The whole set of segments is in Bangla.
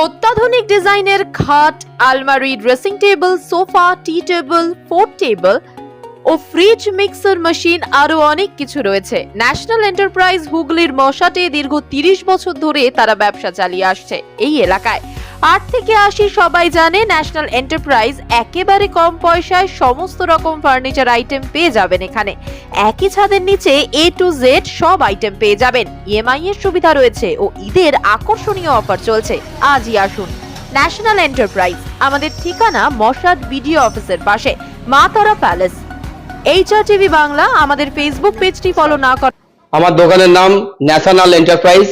অত্যাধুনিক ডিজাইনের খাট, আলমারি dressing table sofa T table four table ও ফ্রিজ মিক্সার মেশিন আরও অনেক কিছু রয়েছে। ন্যাশনাল এন্টারপ্রাইজ হুগলির মশাটে দীর্ঘ তিরিশ বছর ধরে তারা ব্যবসা চালিয়ে আসছে এই এলাকায়। আট থেকে আশি সবাই জানে ন্যাশনাল এন্টারপ্রাইজ একেবারে কম পয়সায় সমস্ত রকম ফার্নিচার আইটেম পেয়ে যাবেন এখানে। একই ছাদের নিচে এ টু জেড সব আইটেম পেয়ে যাবেন। ইএমআই এর সুবিধা রয়েছে ও ঈদের আকর্ষণীয় অফার চলছে। আজই আসুন। ন্যাশনাল এন্টারপ্রাইজ, আমাদের ঠিকানা মশাদ বিডিও অফিসের পাশে মা তারা প্যালেস এইচআর টিভি বাংলা, আমাদের ফেসবুক পেজটি ফলো না কর আমার দোকানের নাম ন্যাশনাল এন্টারপ্রাইজ।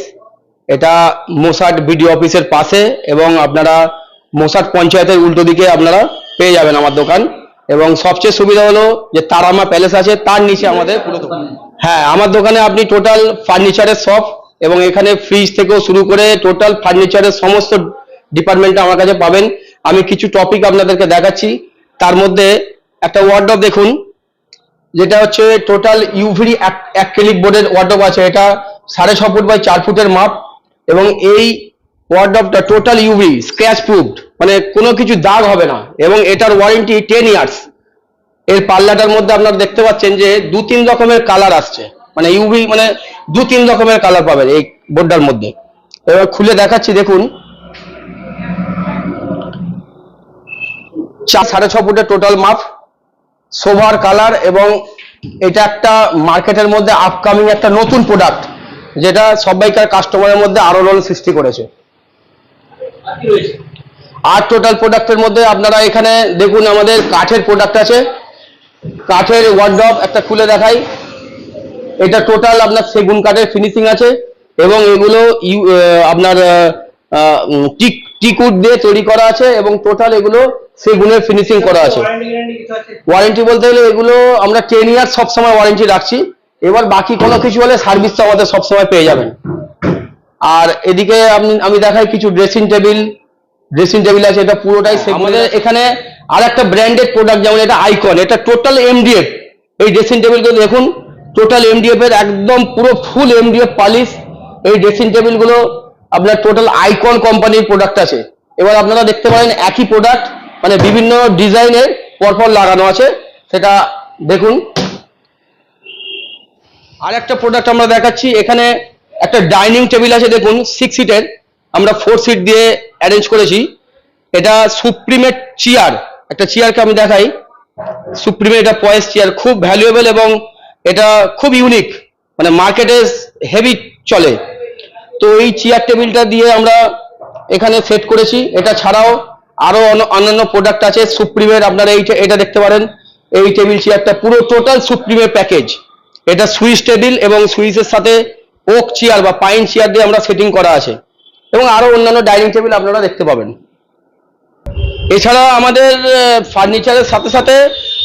এটা মোসাট বিডি অফিসের পাশে এবং আপনারা মোসাট পঞ্চায়েতের উল্টো দিকে আপনারা পেয়ে যাবেন আমার দোকান। এবং সবচেয়ে সুবিধা হলো যে তারামা প্যালেস আছে, তার নিচে আমাদের পুরো দোকান। হ্যাঁ আমার দোকানে আপনি টোটাল ফার্নিচারের শপ এবং এখানে ফ্রিজ থেকেও শুরু করে টোটাল ফার্নিচারের সমস্ত ডিপার্টমেন্টটা আমার কাছে পাবেন। আমি কিছু টপিক আপনাদেরকে দেখাচ্ছি। তার মধ্যে একটা ওয়ার্ডব দেখুন, যেটা হচ্ছে টোটাল ইউভি অ্যাক্রিলিক বোর্ডের ওয়ার্ডরোব আছে। এটা সাড়ে ছ ফুট বাই চার ফুটের মাপ। এবং এই ওয়ার্ডরোবটা টোটাল ইউভি স্ক্র্যাচ প্রুফড মানে কোনো কিছু দাগ হবে না, এবং এটার ওয়ারেন্টি টেন ইয়ার্স এর পাল্লাটার মধ্যে আপনারা দেখতে পাচ্ছেন যে দু তিন রকমের কালার আসছে মানে ইউভি মানে দু তিন রকমের কালার পাবেন এই বোর্ডটার মধ্যে। এবার খুলে দেখাচ্ছি, দেখুন। চার, সাড়ে ছ ফুটের টোটাল মাপ সোভার কালার এবং এটা একটা মার্কেটের মধ্যে আপকামিং একটা নতুন প্রোডাক্ট যেটা সবাইকার কাস্টমারের মধ্যে আলোড়ন সৃষ্টি করেছে। আর টোটাল প্রোডাক্টের মধ্যে আপনারা এখানে দেখুন আমাদের কাঠের প্রোডাক্ট আছে। কাঠের ওয়ার্ড্রপ একটা খুলে দেখাই। এটা টোটাল আপনার সেগুন কাঠের ফিনিশিং আছে এবং এগুলো আপনার টিক টিকুড দিয়ে তৈরি করা আছে এবং টোটাল এগুলো সেগুনের ফিনিশিং করা আছে। ওয়ারেন্টি বলতে গেলে এগুলো আমরা টেন ইয়ার সবসময় ওয়ারেন্টি রাখছি। এবার বাকি কোনো কিছু হলে সার্ভিস তো আমাদের সবসময় পেয়ে যাবেন। আর এদিকে আমি আমি দেখাই কিছু ড্রেসিং টেবিল ড্রেসিং টেবিল আছে এটা পুরোটাই same। আমাদের এখানে আর একটা ব্র্যান্ডেড প্রোডাক্ট যেমন এটা আইকন এটা টোটাল এমডিএফ এই ড্রেসিং টেবিলগুলো দেখুন টোটাল এমডিএফ এর একদম পুরো ফুল এমডিএফ পালিশ এই ড্রেসিং টেবিলগুলো আপনার টোটাল আইকন কোম্পানির প্রোডাক্ট আছে। এবার আপনারা দেখতে পারেন একই প্রোডাক্ট মানে বিভিন্ন ডিজাইনের পরপর লাগানো আছে। সেটা দেখুন। আর একটা প্রোডাক্ট আমরা দেখাচ্ছি। এখানে একটা ডাইনিং টেবিল আছে, দেখুন সিক্স সিটের আমরা ফোর সিট দিয়ে অ্যারেঞ্জ করেছি। এটা সুপ্রিমেট চেয়ার একটা চেয়ারকে আমি দেখাই। সুপ্রিমেট এটা পয়েস চেয়ার খুব ভ্যালুয়েবল এবং এটা খুব ইউনিক মানে মার্কেটে হেভি চলে। তো এই চেয়ার টেবিলটা দিয়ে আমরা এখানে সেট করেছি। এটা ছাড়াও আরও অন্য- অন্যান্য প্রোডাক্ট আছে। সুপ্রিমের আপনারা এই এটা দেখতে পারেন। এই টেবিল চেয়ারটা পুরো টোটাল সুপ্রিমের প্যাকেজ এটা সুইচ টেবিল এবং সুইচের সাথে ওক চেয়ার বা পাইন চেয়ার দিয়ে আমরা সেটিং করা আছে। এবং আরও অন্যান্য ডাইনিং টেবিল আপনারা দেখতে পাবেন। এছাড়া আমাদের ফার্নিচারের সাথে সাথে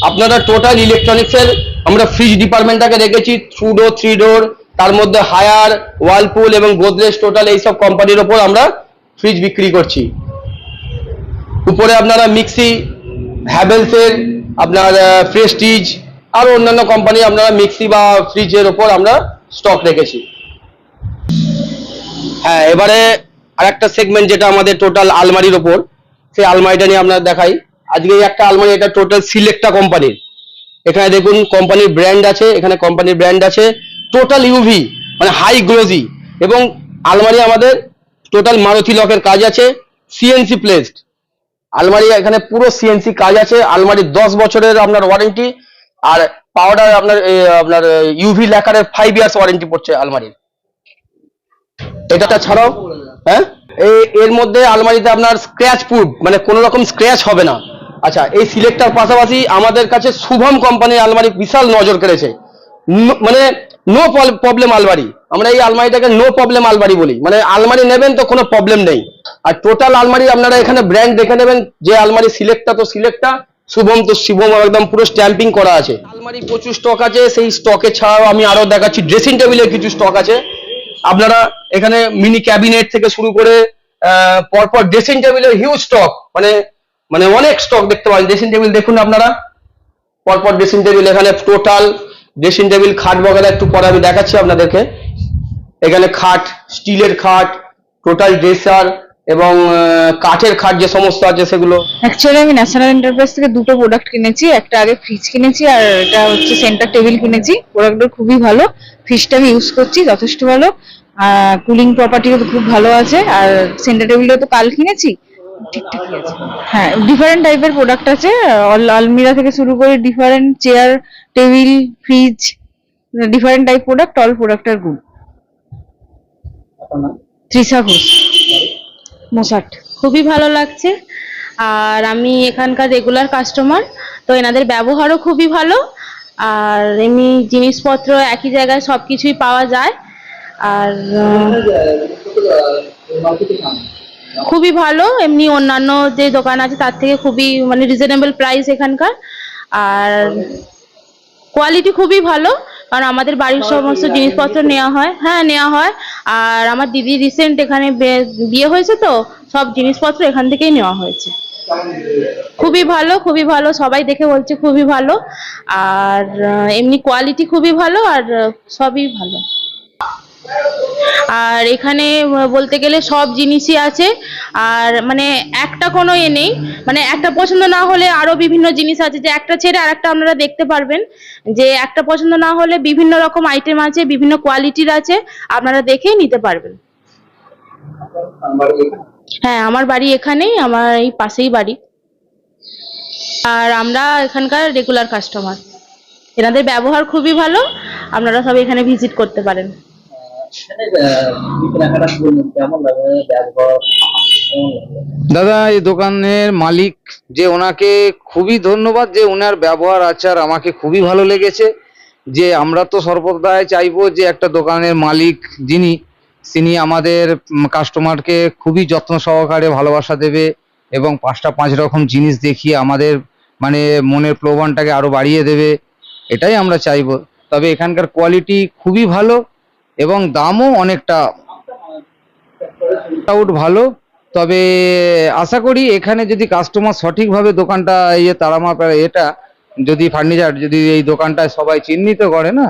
আপনারা টোটাল ইলেকট্রনিক্সের আমরা ফ্রিজ ডিপার্টমেন্টটাকে রেখেছি টু ডোর থ্রি ডোর তার মধ্যে হায়ার ওয়ালপুল এবং গোদরেজ টোটাল এইসব কোম্পানির ওপর আমরা ফ্রিজ বিক্রি করছি। উপরে আপনারা মিক্সি হ্যাভেলসের আপনার প্রেস্টিজ আরও অন্যান্য কোম্পানি আপনারা মিক্সি বা ফ্রিজের ওপর আমরা স্টক রেখেছি। হ্যাঁ এবারে আরেকটা সেগমেন্ট যেটা আমাদের টোটাল আলমারির ওপর সেই আলমারিটা নিয়ে আপনার দেখাই। আজকে একটা আলমারি, এটা টোটাল সিলেক্টা কোম্পানির এখানে দেখুন কোম্পানির ব্র্যান্ড আছে, এখানে কোম্পানির ব্র্যান্ড আছে টোটাল ইউভি মানে হাই গ্লোজি এবং আলমারি আমাদের টোটাল মারুতি লকের কাজ আছে সিএনসি প্লেসড আলমারি এখানে পুরো সিএনসি কাজ আছে, আলমারির দশ বছরের আপনার ওয়ারেন্টি আর পাউডার আপনার আপনার ইউভি ল্যাকারের ফাইভ ইয়ার্স ওয়ারেন্টি পড়ছে আলমারির। এটা ছাড়াও হ্যাঁ? এর মধ্যে আলমারিতে আপনার স্ক্র্যাচ প্রুফ মানে কোনো রকম স্ক্র্যাচ হবে না। আচ্ছা এই সিলেক্টার পাশাপাশি আমাদের কাছে শুভম কোম্পানির আলমারি বিশাল নজর কেড়েছে। মানে নো প্রবলেম আলমারি। আমরা এই আলমারিটাকে নো প্রবলেম আলমারি বলি। মানে আলমারি নেবেন তো কোনো প্রবলেম নেই। আর টোটাল আলমারি আপনারা এখানে ব্র্যান্ড দেখে নেবেন, যে আলমারি সিলেক্টটা তো সিলেক্টটা। শুভম তো শুভম একদম পুরো স্ট্যাম্পিং করা আছে। আলমারি প্রচুর স্টক আছে, সেই স্টকে ছাড়াও আমি আরও দেখাচ্ছি ড্রেসিং টেবিলের কিছু স্টক আছে। আপনারা এখানে মিনি ক্যাবিনেট থেকে শুরু করে পরপর ড্রেসিং টেবিলের হিউজ স্টক মানে মানে অনেক স্টক দেখতে পাবেন। ড্রেসিং টেবিল দেখুন আপনারা। পরপর ড্রেসিং টেবিল এখানে টোটাল ড্রেসিং টেবিল খাট বগেরা একটু পরে আমি দেখাচ্ছি আপনাদেরকে। এখানে খাট, স্টিলের খাট টোটাল ড্রেসার এবং কাঠের খাট যে সমস্ত আছে সেগুলো। অ্যাকচুয়ালি আমি ন্যাশনাল এন্টারপ্রাইজ থেকে দুটো প্রোডাক্ট কিনেছি একটা আগে ফ্রিজ কিনেছি আর এটা হচ্ছে সেন্টার টেবিল কিনেছি। প্রোডাক্টগুলো খুবই ভালো ফ্রিজটা আমি ইউজ করছি যথেষ্ট ভালো। আর কুলিং প্রপার্টিও খুব ভালো আছে আর সেন্টার টেবিলটা তো কাল কিনেছি। ঠিকঠাকই আছে। হ্যাঁ ডিফারেন্ট টাইপের প্রোডাক্ট আছে। আল- আলমিরা থেকে শুরু করে different chair table fridge different type product all product আর গুড ত্রিশা ঘোষ। মোসাট খুবই ভালো লাগছে। আর আমি এখানকার রেগুলার কাস্টমার তো এনাদের ব্যবহারও খুবই ভালো। আর এমনি জিনিসপত্র একই জায়গায় সব কিছুই পাওয়া যায়। আর খুবই ভালো। এমনি অন্যান্য যে দোকান আছে তার থেকে খুবই মানে রিজনেবল প্রাইস এখানকার। আর কোয়ালিটি খুবই ভালো কারণ আমাদের বাড়ির সমস্ত জিনিসপত্র নেওয়া হয়। হ্যাঁ নেওয়া হয়। আর আমার দিদি রিসেন্ট এখানে বিয়ে হয়েছে তো, সব জিনিসপত্র এখান থেকেই নেওয়া হয়েছে। খুবই ভালো খুবই ভালো, সবাই দেখে বলছে খুবই ভালো। আর এমনি কোয়ালিটি খুবই ভালো, আর, সবই ভালো। আর এখানে বলতে গেলে সব জিনিসই আছে। আর মানে একটা কোনো এ নেই। মানে একটা পছন্দ না হলে আরও বিভিন্ন জিনিস আছে। যে একটা ছেড়ে আর একটা আপনারা দেখতে পারবেন। যে একটা পছন্দ না হলে বিভিন্ন রকম আইটেম আছে, বিভিন্ন কোয়ালিটির আছে, আপনারা দেখেই নিতে পারবেন। হ্যাঁ আমার বাড়ি এখানেই, আমার এই পাশেই বাড়ি। আর আমরা এখানকার রেগুলার কাস্টমার এনাদের ব্যবহার খুবই ভালো। আপনারা সব এখানে ভিজিট করতে পারেন। দাদা, এই দোকানের মালিক যে ওনাকে খুবই ধন্যবাদ যে ওনার ব্যবহার, আচার আমাকে খুবই ভালো লেগেছে। যে আমরা তো সর্বদাই চাইব যে একটা দোকানের মালিক যিনি, তিনি আমাদের কাস্টমারকে খুবই যত্ন সহকারে ভালোবাসা দেবে এবং পাঁচটা পাঁচ রকম জিনিস দেখিয়ে আমাদের মানে মনের প্রলোভনটাকে আরও বাড়িয়ে দেবে। এটাই আমরা চাইব। তবে এখানকার কোয়ালিটি খুবই ভালো। এবং দামও অনেকটা আউট ভালো। তবে আশা করি এখানে যদি কাস্টমার সঠিকভাবে দোকানটা ইয়ে তারামা এটা যদি ফার্নিচার যদি এই দোকানটা সবাই চিহ্নিত করে না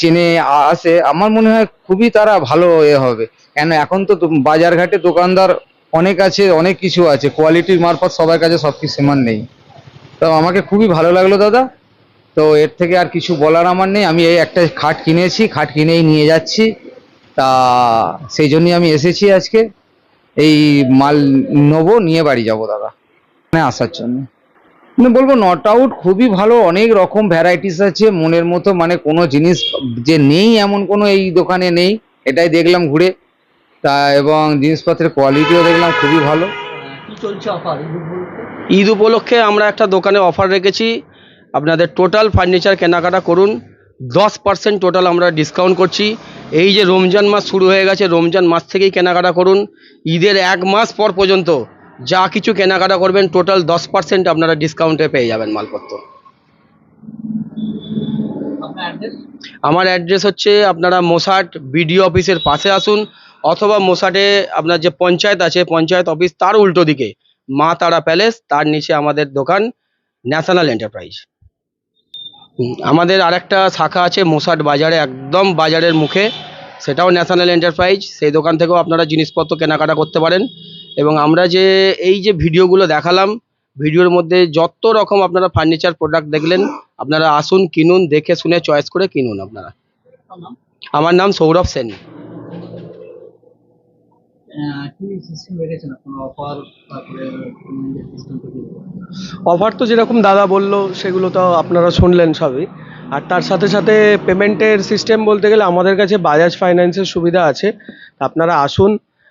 চিনে আসে, আমার মনে হয় খুবই তারা ভালো এ হবে। কেন এখন তো বাজারঘাটে দোকানদার অনেক আছে, অনেক কিছু আছে কোয়ালিটির মারফত সবার কাছে সব কিছু সমান নেই। তো আমাকে খুবই ভালো লাগল দাদা। তো এর থেকে আর কিছু বলার আমার নেই। আমি এই একটা খাট কিনেছি খাট কিনেই নিয়ে যাচ্ছি। তা সেই জন্যই আমি এসেছি আজকে। এই মাল নেব নিয়ে বাড়ি যাব দাদা মানে আসার জন্য। মানে বলব নট আউট খুবই ভালো অনেক রকম ভ্যারাইটিস আছে মনের মতো মানে কোনো জিনিস যে নেই এমন কোনো এই দোকানে নেই। এটাই দেখলাম ঘুরে। তা এবং জিনিসপত্রের কোয়ালিটিও দেখলাম খুবই ভালো। ঈদ উপলক্ষে? আমরা একটা দোকানে অফার রেখেছি। আপনাদের টোটাল ফার্নিচার কেনাকাটা করুন। দশ পার্সেন্ট টোটাল আমরা ডিসকাউন্ট করছি। এই যে রমজান মাস শুরু হয়ে গেছে রমজান মাস থেকেই কেনাকাটা করুন। ঈদের এক মাস পর পর্যন্ত যা কিছু কেনাকাটা করবেন টোটাল দশ পার্সেন্ট আপনারা ডিসকাউন্টে পেয়ে যাবেন মালপত্র। আমার অ্যাড্রেস হচ্ছে আপনারা মোসাট বিডিও অফিসের পাশে আসুন অথবা মোসাটে আপনার যে পঞ্চায়েত আছে পঞ্চায়েত অফিস তার উল্টো দিকে মা তারা প্যালেস তার নিচে আমাদের দোকান ন্যাশনাল এন্টারপ্রাইজ। আমাদের আরেকটা শাখা আছে মোসাট বাজারে একদম বাজারের মুখে। সেটাও ন্যাশনাল এন্টারপ্রাইজ। সেই দোকান থেকেও আপনারা জিনিসপত্র কেনাকাটা করতে পারেন। এবং আমরা যে এই যে ভিডিওগুলো দেখালাম ভিডিওর মধ্যে যত রকম আপনারা ফার্নিচার প্রোডাক্ট দেখলেন আপনারা আসুন কিনুন দেখে শুনে চয়েস করে কিনুন আপনারা। আমার নাম সৌরভ সেন। অফার তো যেরকম দাদা বলল, সেগুলো তো আপনারা শুনলেন সবই। আর তার সাথে সাথে পেমেন্টের সিস্টেম বলতে গেলে আমাদের কাছে বাজাজ ফাইন্যান্সের সুবিধা আছে। আপনারা আসুন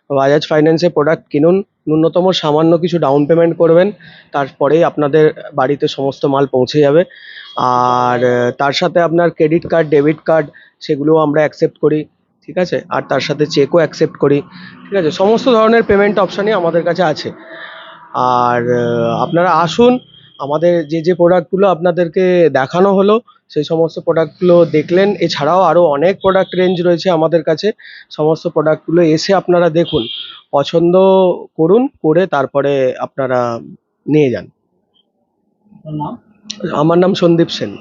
বাজাজ ফাইন্যান্সের প্রোডাক্ট কিনুন, ন্যূনতম সামান্য কিছু ডাউন পেমেন্ট করবেন, তারপরেই আপনাদের বাড়িতে সমস্ত মাল পৌঁছে যাবে। আর তার সাথে আপনার ক্রেডিট কার্ড ডেবিট কার্ড সেগুলোও আমরা অ্যাকসেপ্ট করি। ঠিক আছে? আর তার সাথে চেকও অ্যাকসেপ্ট করি ঠিক আছে? সমস্ত ধরনের পেমেন্ট অপশানই আমাদের কাছে আছে। আর আপনারা আসুন আমাদের যে যে প্রোডাক্টগুলো আপনাদেরকে দেখানো হলো সেই সমস্ত প্রোডাক্টগুলো দেখলেন। এছাড়াও আরও অনেক প্রোডাক্ট রেঞ্জ রয়েছে আমাদের কাছে। সমস্ত প্রোডাক্টগুলো এসে আপনারা দেখুন পছন্দ করুন করে তারপরে আপনারা নিয়ে যান। আমার নাম সন্দীপ সেন।